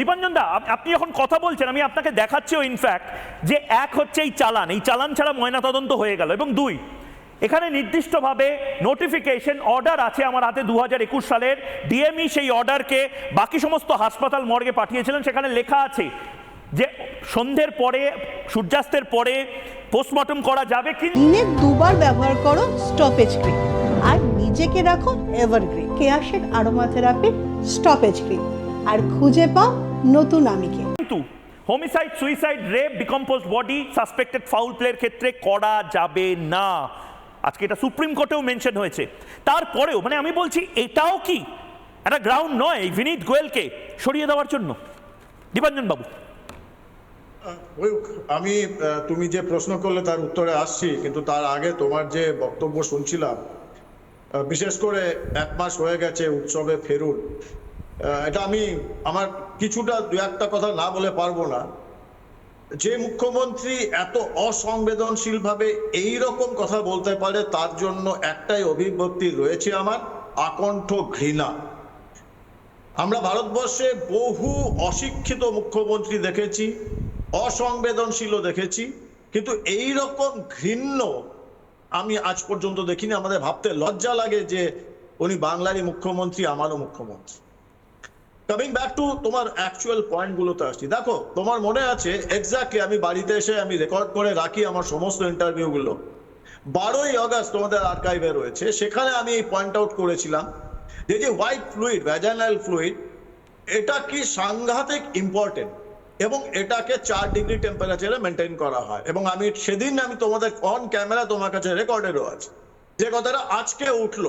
দীপাঞ্জন দা আপনি যখন কথা বলছেন, আমি আপনাকে দেখাচ্ছিও ইনফ্যাক্ট যে এক হচ্ছে এই চালান। এই চালান ছাড়া ময়নাতদন্ত হয়ে গেল। এবং দুই, এখানে নির্দিষ্টভাবে নোটিফিকেশন অর্ডার আছে আমার হাতে দু হাজার একুশ সালের। ডিএমই সেই অর্ডারকে বাকি সমস্ত হাসপাতাল মর্গে পাঠিয়েছিলেন। সেখানে লেখা আছে যে সন্ধ্যের পরে, সূর্যাস্তের পরে পোস্টমর্টম করা যাবে কি দিনে দুবার ব্যবহার করো স্টপেজ ক্রিম আর নিজেকে রাখো এভারগ্রিন কেয়াশেক আরোমা থেরাপি স্টপেজ ক্রিম আর খুঁজে পাও নতুন আমিকে। কিন্তু homicide suicide rape decompose body suspected foul প্লের ক্ষেত্রে করা যাবে না। আজকে এটা সুপ্রিম কোর্টেও মেনশন হয়েছে। তারপরেও মানে আমি বলছি এটাও কি একটা গ্রাউন্ড নয় এই বিনীত গোয়েলকে সরিয়ে দেওয়ার জন্য? দীপাঞ্জন বাবু। আমি তুমি যে প্রশ্ন করলে তার উত্তরে আসছি কিন্তু তার আগে তোমার যে বক্তব্য শুনছিলাম বিশেষ করে এক মাস হয়ে গেছে উৎসবে ফেরুন এটা আমি আমার কিছুটা দু একটা কথা না বলে পারব না। যে মুখ্যমন্ত্রী এত অসংবেদনশীল ভাবে রকম কথা বলতে পারে, তার জন্য একটাই অভিব্যক্তি রয়েছে আমার, আকণ্ঠ ঘৃণা। আমরা ভারতবর্ষে বহু অশিক্ষিত মুখ্যমন্ত্রী দেখেছি, অসংবেদনশীলও দেখেছি, কিন্তু এই রকম ঘৃণ্য আমি আজ পর্যন্ত দেখিনি। আমাদের ভাবতে লজ্জা লাগে যে উনি বাংলারই মুখ্যমন্ত্রী, আমারও মুখ্যমন্ত্রী। কামিং ব্যাক টু তোমার অ্যাকচুয়াল পয়েন্টগুলোতে আসছি। দেখো, তোমার মনে আছে এক্স্যাক্টলি আমি বাড়িতে এসে আমি রেকর্ড করে রাখি আমার সমস্ত ইন্টারভিউগুলো বারোই আগস্ট তোমাদের আর্কাইভে রয়েছে, সেখানে আমি এই পয়েন্ট আউট করেছিলাম যে যে হোয়াইট ফ্লুইড ভ্যাজানাল ফ্লুইড এটা কি সাংঘাতিক ইম্পর্টেন্ট এবং এটাকে চার ডিগ্রি টেম্পারেচারে মেনটেন করা হয়। এবং আমি সেদিন আমি তোমাদের অন ক্যামেরা তোমার কাছে রেকর্ডেরও আছে। যে কথাটা আজকে উঠল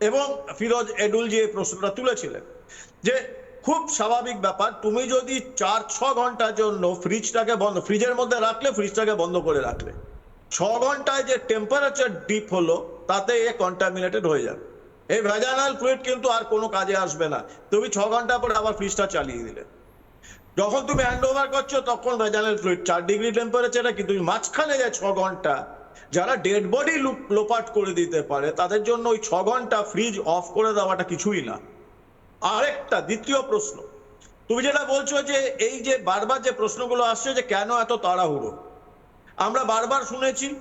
এবং ফিরোজ এডুল যে প্রশ্নটা তুলেছিলেন যে খুব স্বাভাবিক ব্যাপার, তুমি যদি চার, ছ ঘণ্টার জন্য ফ্রিজটাকে বন্ধ ফ্রিজের মধ্যে রাখলে ফ্রিজটাকে বন্ধ করে রাখলে, ছ ঘন্টায় যে টেম্পারেচার ডিপ হলো, তাতে এ কন্টামিনেটেড হয়ে যাবে। এই ভেজানাল ফ্লুইড কিন্তু আর কোনো কাজে আসবে না। তুমি ছ ঘণ্টা পরে আবার ফ্রিজটা চালিয়ে দিলে। যখন তুমি হ্যান্ড ওভার করছ, তখন ভেজানাল ফ্লুইড চার ডিগ্রি টেম্পারেচারে কিন্তু মাঝখানে যায় ছ ঘণ্টা যারা ডেড বডি লোপাট করে দিতে পারে, তাদের জন্য ওই ছ ঘণ্টা ফ্রিজ অফ করে দেওয়াটা কিছুই না। আরেকটা, দ্বিতীয় প্রশ্ন। তুমি যেটা বলছো যে এই যে বারবার যে প্রশ্নগুলো আসছে যে কেন এত তাড়াহুড়ো? আমরা বারবার শুনেছি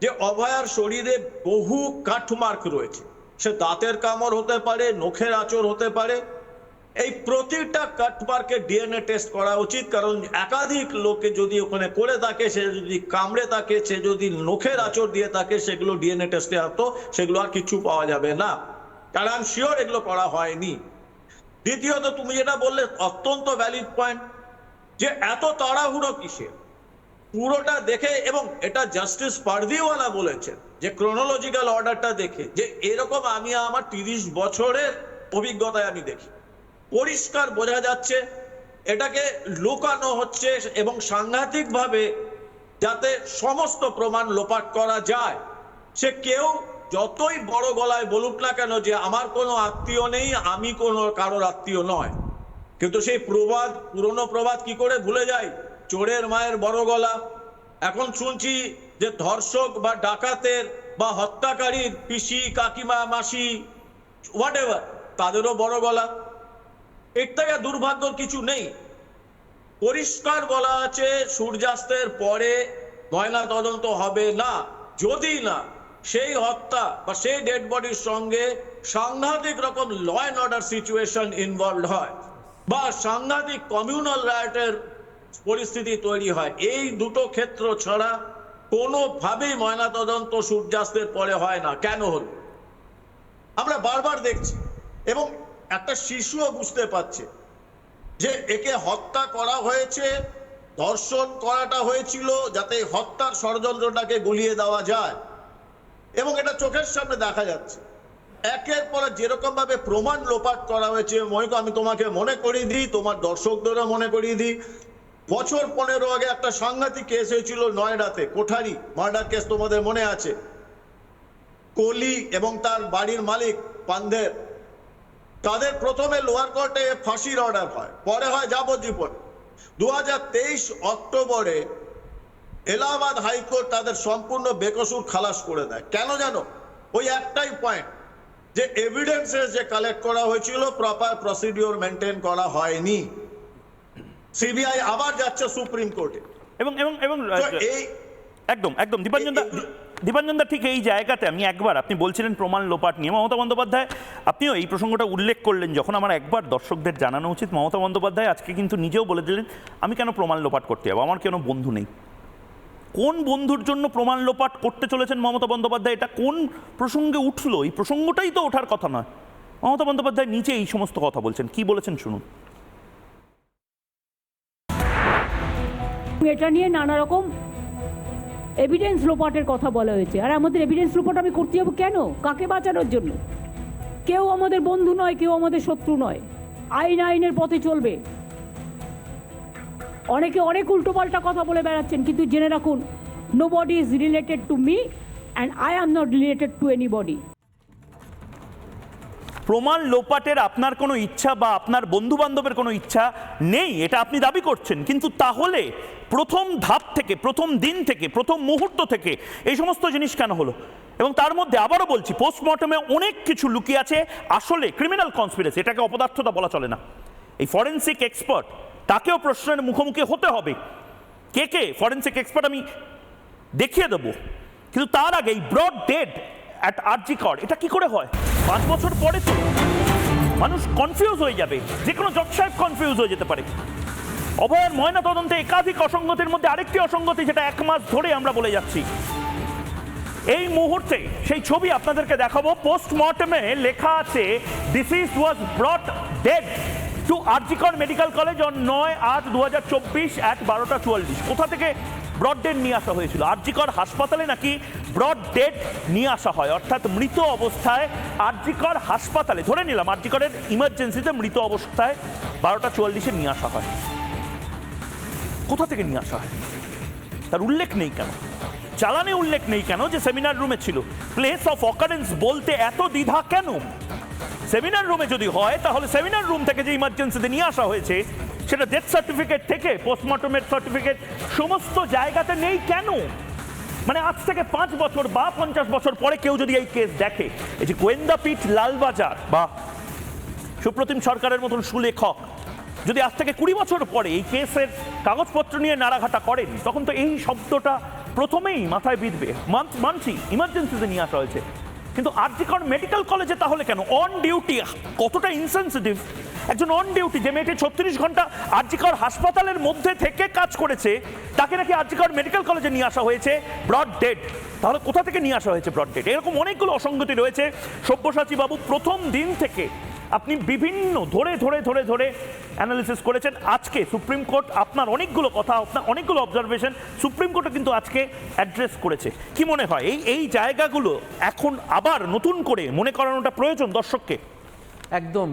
যে অভয়ার শরীরে বহু কাঠমার্ক রয়েছে। সে দাঁতের কামড় হতে পারে, নখের আঁচড় হতে পারে এই প্রতিটা কাটমার্কের ডিএনএ টেস্ট করা উচিত, কারণ একাধিক লোকে যদি ওখানে করে থাকে, সে যদি কামড়ে থাকে, সে যদি নখের আঁচড় দিয়ে থাকে, সেগুলো ডিএনএ টেস্টে আসতো সেগুলো আর কিছু পাওয়া যাবে না। কারণ শিওর এগুলো করা হয়নি। দ্বিতীয়ত, তুমি যেটা বললে, অত্যন্ত ভ্যালিড পয়েন্ট যে এত তাড়াহুড়ো কিসের? পুরোটা দেখে, এবং এটা জাস্টিস পারদিওয়ালা বলেছেন, যে ক্রোনোলজিক্যাল অর্ডারটা দেখে, যে এরকম আমি আমার তিরিশ বছরের অভিজ্ঞতায় আমি দেখি। পরিষ্কার বোঝা যাচ্ছে, এটাকে লুকানো হচ্ছে এবং সাংঘাতিকভাবে যাতে সমস্ত প্রমাণ লোপাট করা যায়। সে কেউ যতই বড় গলায় বলুক না কেন যে আমার কোনো আত্মীয় নেই, আমি কোনো কারোর আত্মীয় নয়। কিন্তু সেই প্রবাদ, পুরনো প্রবাদ কি করে ভুলে যায়? চোরের মায়ের বড় গলা। এখন শুনছি যে ধর্ষক বা ডাকাতের বা হত্যাকারীর পিসি, কাকিমা, মাসি হোয়াট এভার তাদেরও বড় গলা। এর থেকে কিছু নেই। পরিষ্কার বলা আছে, সূর্যাস্তের পরে ময়না তদন্ত হবে না। যদি না, সেই হত্যা বা সেই ডেড বডির সঙ্গে সাংঘাতিক রকম law and order situation involve হয় বা সাংঘাতিক কমিউনাল রাইটের পরিস্থিতি তৈরি হয়। এই দুটো ক্ষেত্র ছাড়া কোনোভাবেই ময়নাতদন্ত সূর্যাস্তের পরে হয় না। কেন হলো? আমরা বারবার দেখছি এবং একটা শিশুও বুঝতে পারছে যে একে হত্যা করা হয়েছে, ধর্ষণ করাটা হয়েছিল যাতে হত্যার ষড়যন্ত্রটাকে গুলিয়ে দেওয়া যায়। এবং এটা চোখের সামনে দেখা যাচ্ছে। একের পর এক যেরকম ভাবে প্রমাণ লোপাট করা হয়েছে মনে আমি তোমাকে মনে করিয়ে দিই, তোমার দর্শকদেরও মনে করিয়ে দিই। বছর পনেরো আগে একটা সাংঘাতিক কেস হয়েছিল নয়ডাতে, কোঠারি মার্ডার কেস তোমাদের মনে আছে। কলি এবং তার বাড়ির মালিক পান্ধের তাদের প্রথমে লোয়ার কোর্টে ফাঁসির অর্ডার হয় পরে হয় যাবজ্জীবন। দু অক্টোবরে এলাহাবাদ হাইকোর্ট তাদের সম্পূর্ণ বেকসুর খালাস করে দেয়। কেন জানো? ওই একটাই পয়েন্ট যে এভিডেন্সেস যে কালেক্ট করা হয়েছিল প্রপার প্রসিডিওর মেনটেন করা হয়নি। সিবিআই আবার যাচ্ছে সুপ্রিম কোর্টে এবং এবং এবং এই একদম একদম দীপাঞ্জন দা এগুলো- দীপাঞ্জন দা ঠিক এই জায়গাতে আমি একবার, আপনি বলছিলেন প্রমাণ লোপাট নিয়ে। মমতা বন্দ্যোপাধ্যায়, আপনিও এই প্রসঙ্গটা উল্লেখ করলেন যখন আমার একবার দর্শকদের জানানো উচিত। মমতা বন্দ্যোপাধ্যায় আজকে কিন্তু নিজেও বলে দিলেন, আমি কেন প্রমাণ লোপাট করতে যাব? আমার কেন বন্ধু নেই? কোন বন্ধুর জন্য প্রমাণ লোপাট করতে চলেছেন মমতা বন্দ্যোপাধ্যায়? এটা কোন প্রসঙ্গে উঠল? এই প্রসঙ্গটাই তো ওঠার কথা নয়। মমতা বন্দ্যোপাধ্যায় নিচে এই সমস্ত কথা বলছেন। কি বলেছেন শুনুন। এটা নিয়ে নানা রকম এভিডেন্স লোপাটের কথা বলা হয়েছে। আর আমাদের এভিডেন্স লোপাট আমি করতে যাব কেন? কাকে বাঁচানোর জন্য? কেউ আমাদের বন্ধু নয়, কেউ আমাদের শত্রু নয়। আইন আইনের পথে চলবে। অনেকে অনেক উল্টোপাল্টা কথা বলে বেড়াচ্ছেন, কিন্তু জেনে রাখুন nobody is related to me and I am not related to anybody প্রমাণ লোপাটের আপনার কোনো ইচ্ছা বা আপনার বন্ধু বান্ধবের কোনো ইচ্ছা নেই, এটা আপনি দাবি করছেন। কিন্তু তাহলে প্রথম ধাপ থেকে, প্রথম দিন থেকে, প্রথম মুহূর্ত থেকে এই সমস্ত জিনিস কেন হলো? এবং তার মধ্যে আবারও বলছি পোস্টমর্টমে অনেক কিছু লুকিয়ে আছে আসলে ক্রিমিনাল কনস্পিরেসি এটাকে অপদার্থতা বলা চলে না। এই ফরেন্সিক এক্সপার্ট তাকেও প্রশ্নের মুখোমুখি হতে হবে। কে কে? ফরেন্সিক এক্সপার্ট আমি দেখিয়ে দেবো। কিন্তু তার আগে এই ব্রড ডেড অ্যাট আরজি কর, এটা কি করে হয়? পাঁচ বছর পরে তো মানুষ কনফিউজ হয়ে যাবে। যে কোনো জজ সাহেব কনফিউজ হয়ে যেতে পারে। অভয়ের ময়না তদন্তে একাধিক অসঙ্গতির মধ্যে আরেকটি অসঙ্গতি যেটা এক মাস ধরে আমরা বলে যাচ্ছি। এই মুহূর্তে সেই ছবি আপনাদেরকে দেখাবো। পোস্টমর্টমে লেখা আছে deceased was brought dead to RG Kar medical college on নয় আট দু হাজার চব্বিশ এক বারোটা চুয়াল্লিশ। কোথা থেকে ব্রড ডেড নিয়ে আসা হয়েছিল। আরজিকর হাসপাতালে নাকি ব্রড ডেড নিয়ে আসা হয়? অর্থাৎ মৃত অবস্থায় আরজিকর হাসপাতালে, ধরে নিলাম আরজিকরের ইমার্জেন্সিতে মৃত অবস্থায় বারোটা চুয়াল্লিশে নিয়ে আসা হয়। কোথা থেকে নিয়ে আসা হয়? তার উল্লেখ নেই কেন? চালানে উল্লেখ নেই কেন যে সেমিনার রুমে ছিল? প্লেস অফ অকারেন্স বলতে এত দ্বিধা কেন? সেমিনার রুমে যদি হয়, তাহলে সেমিনার রুম থেকে যে ইমার্জেন্সিতে নিয়ে আসা হয়েছে সেটা ডেথ সার্টিফিকেট থেকে পোস্টমর্টমের সার্টিফিকেট সমস্ত জায়গাতে নেই কেন? মানে আজ থেকে পাঁচ বছর বা পঞ্চাশ বছর পরে কেউ যদি এই কেস দেখে, এই যে গোয়েন্দাপীঠ লালবাজার বা সুপ্রতিম সরকারের মতন সুলেখক, যদি আজ থেকে কুড়ি বছর পরে এই কেসের কাগজপত্র নিয়ে নাড়াঘাটা করেন, তখন তো এই শব্দটা প্রথমেই মাথায় বিঁধবে। মান- মানছি ইমার্জেন্সিতে নিয়ে আসা হয়েছে। কিন্তু আরজিকর মেডিকেল কলেজে তাহলে কেন? অন ডিউটি কতটা ইনসেন্সিটিভ একজন অন ডিউটি যে মেয়েটি ছত্রিশ ঘণ্টা আরজিকর হাসপাতালের মধ্যে থেকে কাজ করেছে, তাকে নাকি আরজিকর মেডিকেল কলেজে নিয়ে আসা হয়েছে ব্রড ডেড তাহলে কোথা থেকে নিয়ে আসা হয়েছে ব্রড ডেড এরকম অনেকগুলো অসঙ্গতি রয়েছে। সব্যসাচী বাবু, প্রথম দিন থেকে আপনি বিভিন্ন ধরে ধরে ধরে ধরে অ্যানালিসিস করেছেন। আজকে সুপ্রিম কোর্ট আপনার অনেকগুলো কথা, আপনার অনেকগুলো অবজারভেশন সুপ্রিম কোর্টও কিন্তু আজকে অ্যাড্রেস করেছে। কি মনে হয়? এই এই জায়গাগুলো এখন আবার নতুন করে মনে করানোটা প্রয়োজন দর্শককে? একদম